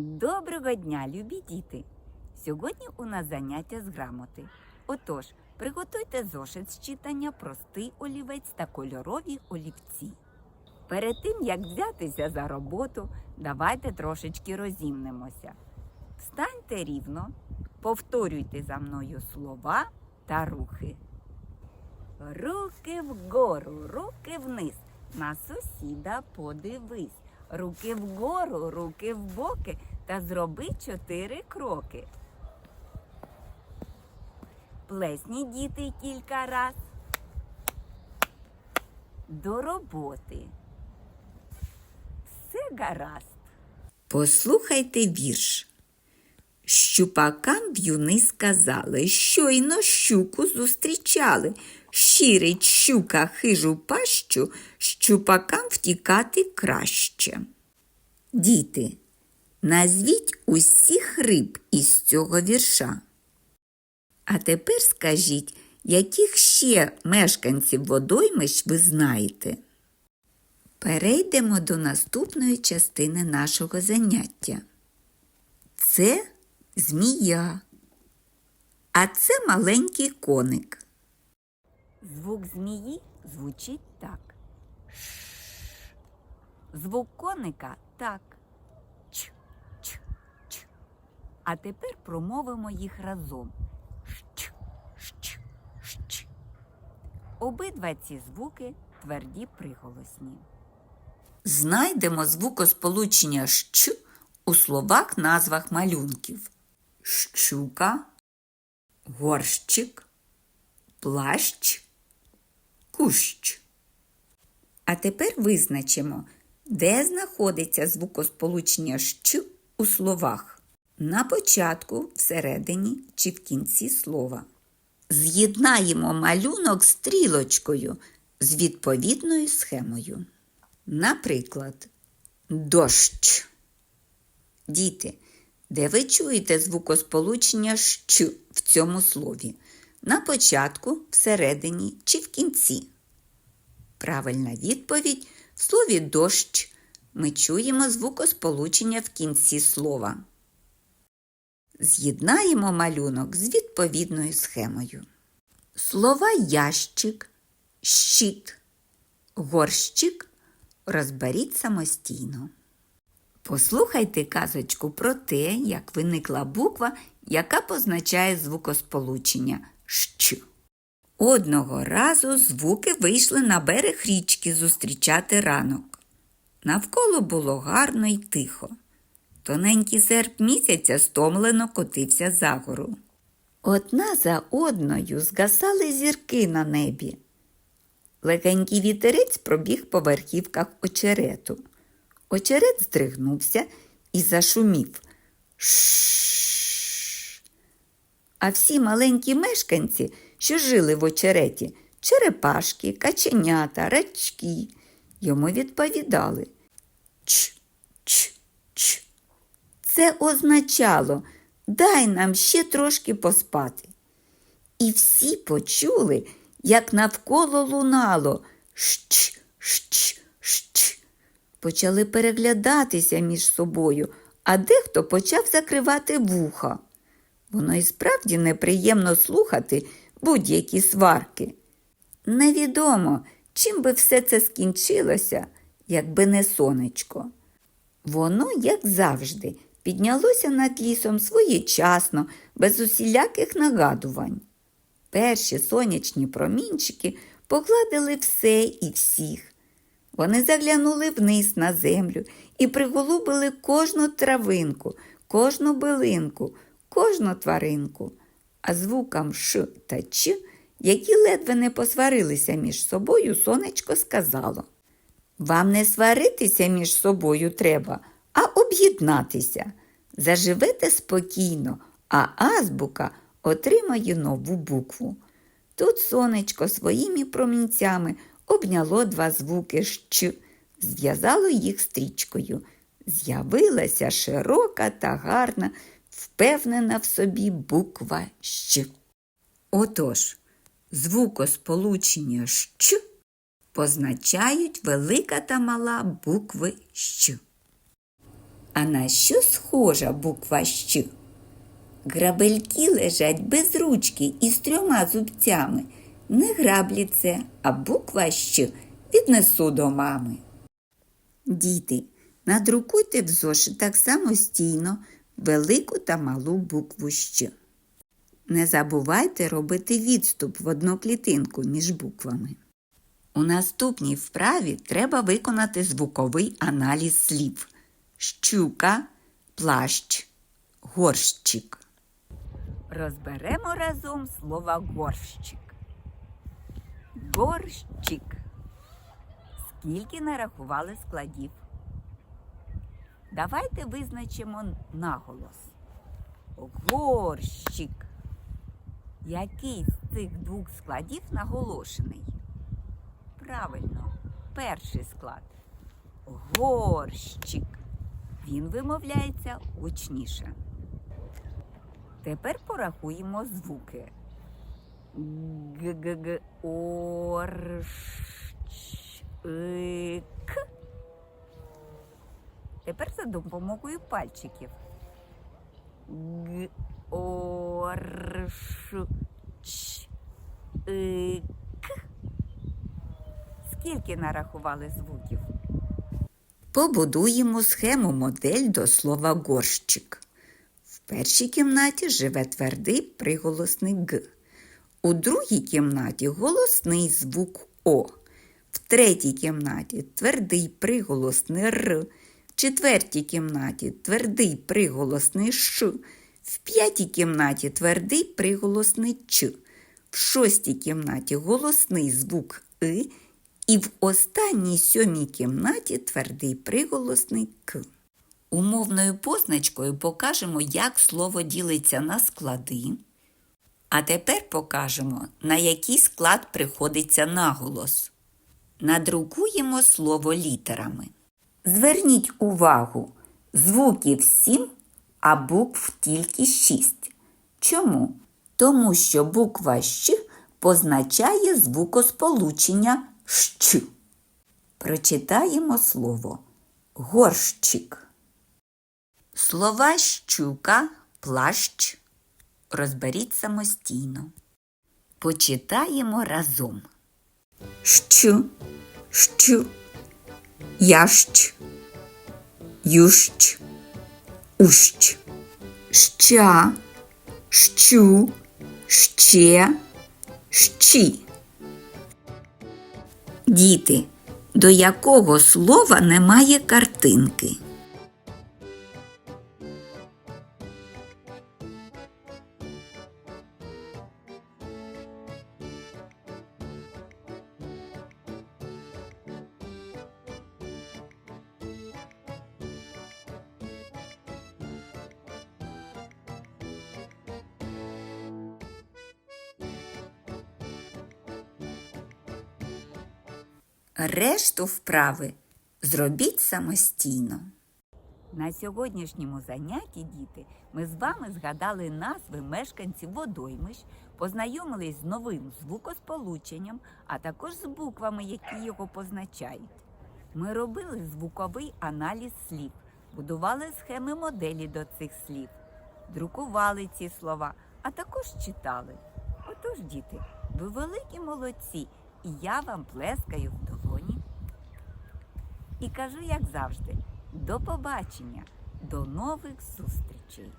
Доброго дня, любі діти! Сьогодні у нас заняття з грамоти. Отож, приготуйте зошит з читання, простий олівець та кольорові олівці. Перед тим, як взятися за роботу, давайте трошечки розімнемося. Встаньте рівно, повторюйте за мною слова та рухи. Руки вгору, руки вниз. На сусіда подивись. Руки вгору, руки в боки та зроби чотири кроки. Плесні діти кілька раз. До роботи. Все гаразд. Послухайте вірш. Щупакам в'юни сказали, щойно щуку зустрічали. Щирить щука хижу пащу, щупакам втікати краще. Діти, назвіть усіх риб із цього вірша. А тепер скажіть, яких ще мешканців водоймищ ви знаєте? Перейдемо до наступної частини нашого заняття. Це змія, а це маленький коник. Звук змії звучить так. Звук коника так. Ч, ч, ч. А тепер промовимо їх разом. Щ, щ, щ. Обидва ці звуки тверді приголосні. Знайдемо звукосполучення щ у словах назвах малюнків. Щука, горщик, плащ, кущ. А тепер визначимо, де знаходиться звукосполучення щ у словах. На початку, всередині чи в кінці слова. З'єднаємо малюнок стрілочкою з відповідною схемою. Наприклад, дощ. Діти, де ви чуєте звукосполучення щ в цьому слові? На початку, всередині чи в кінці? Правильна відповідь в слові дощ ми чуємо звукосполучення в кінці слова. З'єднаємо малюнок з відповідною схемою. Слова ящик, щит, горщик розберіть самостійно. Послухайте казочку про те, як виникла буква, яка позначає звукосполучення щ. Одного разу звуки вийшли на берег річки зустрічати ранок. Навколо було гарно й тихо. Тоненький серп місяця стомлено котився за гору. Одна за одною згасали зірки на небі. Легенький вітерець пробіг по верхівках очерету. Очерет здригнувся і зашумів. Шш. А всі маленькі мешканці, що жили в очереті, черепашки, каченята, рачки, йому відповідали Ч, ч, ч. Це означало дай нам ще трошки поспати. І всі почули, як навколо лунало щ, щ, щ. Почали переглядатися між собою, а дехто почав закривати вуха. Воно і справді неприємно слухати будь-які сварки. Невідомо, чим би все це скінчилося, якби не сонечко. Воно, як завжди, піднялося над лісом своєчасно, без усіляких нагадувань. Перші сонячні промінчики погладили все і всіх. Вони заглянули вниз на землю і приголубили кожну травинку, кожну билинку, кожну тваринку, а звукам Ш та Ч, які ледве не посварилися між собою, сонечко сказало Вам не сваритися між собою треба, а об'єднатися. Заживете спокійно, а азбука отримає нову букву. Тут сонечко своїми промінцями обняло два звуки щ, зв'язало їх стрічкою. З'явилася широка та гарна, впевнена в собі буква щ. Отож, звукосполучення щ позначають велика та мала букви щ. А на що схожа буква Щ? Грабельки лежать без ручки і з трьома зубцями. Не граблі це, а буква Щ віднесу до мами. Діти, надрукуйте в зошитах самостійно велику та малу букву Щ. Не забувайте робити відступ в одну клітинку між буквами. У наступній вправі треба виконати звуковий аналіз слів. Щука, плащ, горщик. Розберемо разом слово горщик. Горщик. Скільки нарахували складів? Давайте визначимо наголос. Горщик. Який з цих двох складів наголошений? Правильно, перший склад. Горщик. Він вимовляється гучніше. Тепер порахуємо звуки. Г-г-г, орш, и, к. Тепер за допомогою пальчиків. Г, орш, ч, и, к. Скільки нарахували звуків? Побудуємо схему модель до слова горщик. В першій кімнаті живе твердий приголосний Г. У другій кімнаті голосний звук О. В третій кімнаті твердий приголосний Р. В четвертій кімнаті твердий приголосний Ш. В п'ятій кімнаті твердий приголосний Ч. В шостій кімнаті голосний звук И. І в останній сьомій кімнаті твердий приголосний К. Умовною позначкою покажемо, як слово ділиться на склади. А тепер покажемо, на який склад приходиться наголос. Надрукуємо слово літерами. Зверніть увагу, звуків 7, а букв тільки 6. Чому? Тому що буква Щ позначає звукосполучення щ. Прочитаємо слово горщик. Слова щука, плащ розберіть самостійно. Почитаємо разом. Щ, щ, ящ, ющ, ущ, ща, щу, ще, щі. Діти, до якого слова немає картинки? Решту вправи зробіть самостійно. На сьогоднішньому занятті, діти, ми з вами згадали назви мешканців водоймищ, познайомились з новим звукосполученням, а також з буквами, які його позначають. Ми робили звуковий аналіз слів, будували схеми моделі до цих слів, друкували ці слова, а також читали. Отож, діти, ви великі молодці, і я вам плескаю в долоні. І кажу, як завжди, до побачення, до нових зустрічей!